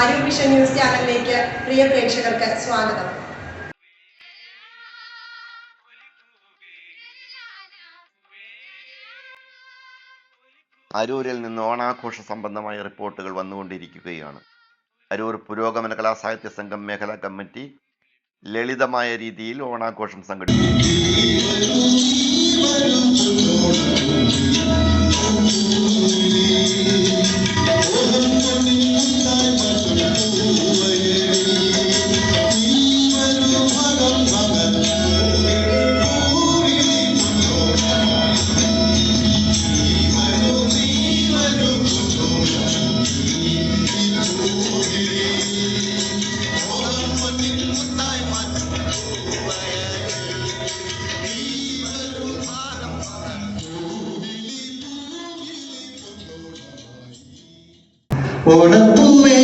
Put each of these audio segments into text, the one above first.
Vision news ചാനലിലേക്ക് പ്രിയ പ്രേക്ഷകർക്ക് സ്വാഗതം. അരൂരിൽ നിന്ന് ഓണാഘോഷ സംബന്ധമായ റിപ്പോർട്ടുകൾ വന്നുകൊണ്ടിരിക്കുകയാണ്. അരൂർ പുരോഗമന കലാസാഹിത്യ സംഘം മേഖലാ കമ്മിറ്റി ലളിതമായ രീതിയിൽ ഓണാഘോഷം സംഘടിപ്പിച്ചു. ഓണപ്പൂവേ ഓണത്തുമ്മേ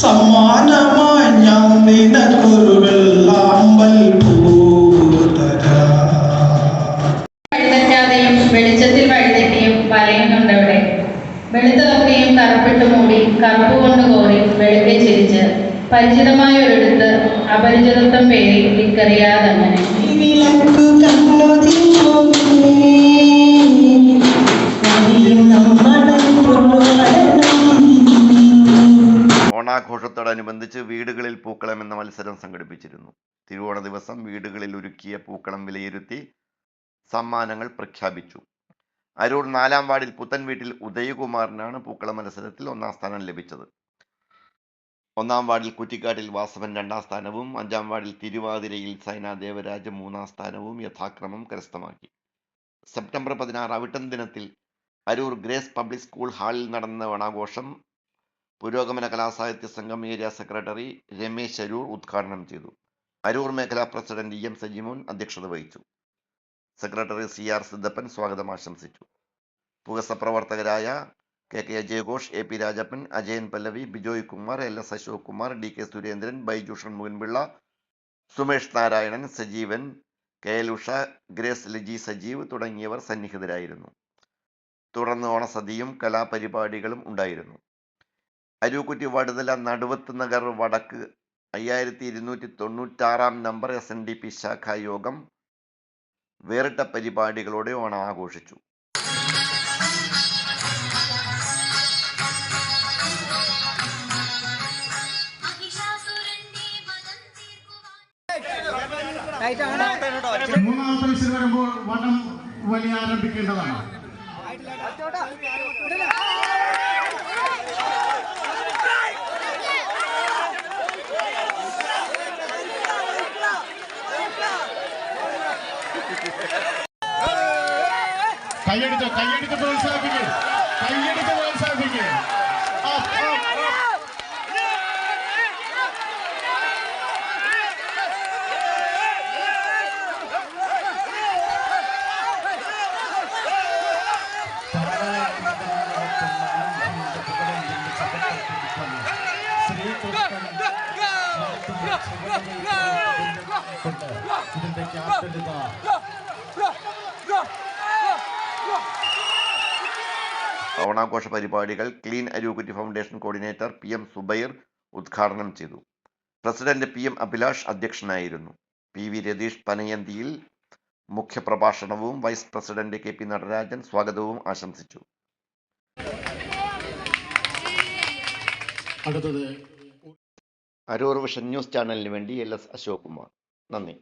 സമാനമായി ഞാൻ പരിചിതമായ ഒരിടത്ത് അപരിചിതത്വം പേരി ഇക്കറിയാതങ്ങനെ വിളക്ക് ഓണാഘോഷത്തോടനുബന്ധിച്ച് വീടുകളിൽ പൂക്കളം എന്ന മത്സരം സംഘടിപ്പിച്ചിരുന്നു. തിരുവോണ ദിവസം വീടുകളിൽ ഒരുക്കിയ പൂക്കളം വിലയിരുത്തി സമ്മാനങ്ങൾ പ്രഖ്യാപിച്ചു. അരൂർ നാലാം വാർഡിൽ പുത്തൻ വീട്ടിൽ ഉദയകുമാറിനാണ് പൂക്കള മത്സരത്തിൽ ഒന്നാം സ്ഥാനം ലഭിച്ചത്. ഒന്നാം വാർഡിൽ കുറ്റിക്കാട്ടിൽ വാസവൻ രണ്ടാം സ്ഥാനവും അഞ്ചാം വാർഡിൽ തിരുവാതിരയിൽ സൈന ദേവരാജ് മൂന്നാം സ്ഥാനവും യഥാക്രമം കരസ്ഥമാക്കി. സെപ്റ്റംബർ പതിനാറ് അവിട്ടം ദിനത്തിൽ അരൂർ ഗ്രേസ് പബ്ലിക് സ്കൂൾ ഹാളിൽ നടന്ന ഓണാഘോഷം പുരോഗമന കലാസാഹിത്യ സംഘം ഏരിയ സെക്രട്ടറി രമേശ് അരൂർ ഉദ്ഘാടനം ചെയ്തു. അരൂർ മേഖലാ പ്രസിഡന്റ് ഇ എം സജിമോൻ അധ്യക്ഷത വഹിച്ചു. സെക്രട്ടറി സി ആർ സിദ്ധപ്പൻ സ്വാഗതം ആശംസിച്ചു. പുകസ പ്രവർത്തകരായ K K അജയഘോഷ് A P Rajappan Ajayan Pallavi Bijoy Kumar L S Ashok Kumar D K Surendran Baiju Munpilla Sumesh Narayanan Sajeevan K L Usha Grace Liji Sajeev തുടങ്ങിയവർ സന്നിഹിതരായിരുന്നു. തുടർന്ന് ഓണസദ്യയും കലാപരിപാടികളും ഉണ്ടായിരുന്നു. അരൂക്കുറ്റി വടുതല നടുവത്ത് നഗർ വടക്ക് അയ്യായിരത്തി ഇരുന്നൂറ്റി തൊണ്ണൂറ്റാറാം number S N D P ശാഖാ യോഗം വേറിട്ട പരിപാടികളോടെ ഓണം ആഘോഷിച്ചു. വിസിൽ വരുമ്പോൾ വടം വലിയ ആരംഭിക്കേണ്ടതാണ്. കൈയടിച്ച് പ്രോത്സാഹിപ്പിക്കുക Up, up, up. ഇതിന്റെ ക്യാപ്റ്റൻ ഇതാ ഓണാഘോഷ പരിപാടികൾ clean അരൂപറ്റി foundation coordinator P M Subair ഉദ്ഘാടനം ചെയ്തു. പ്രസിഡന്റ് പി എം അഭിലാഷ് അധ്യക്ഷനായിരുന്നു. P V Ratheesh പനയന്തിയിൽ മുഖ്യപ്രഭാഷണവും vice president K P Natarajan സ്വാഗതവും ആശംസിച്ചു. അടുത്തത് അരൂർ വിഷൻ ന്യൂസ് ചാനലിന് വേണ്ടി എൽ എസ് അശോക് കുമാർ നന്ദി.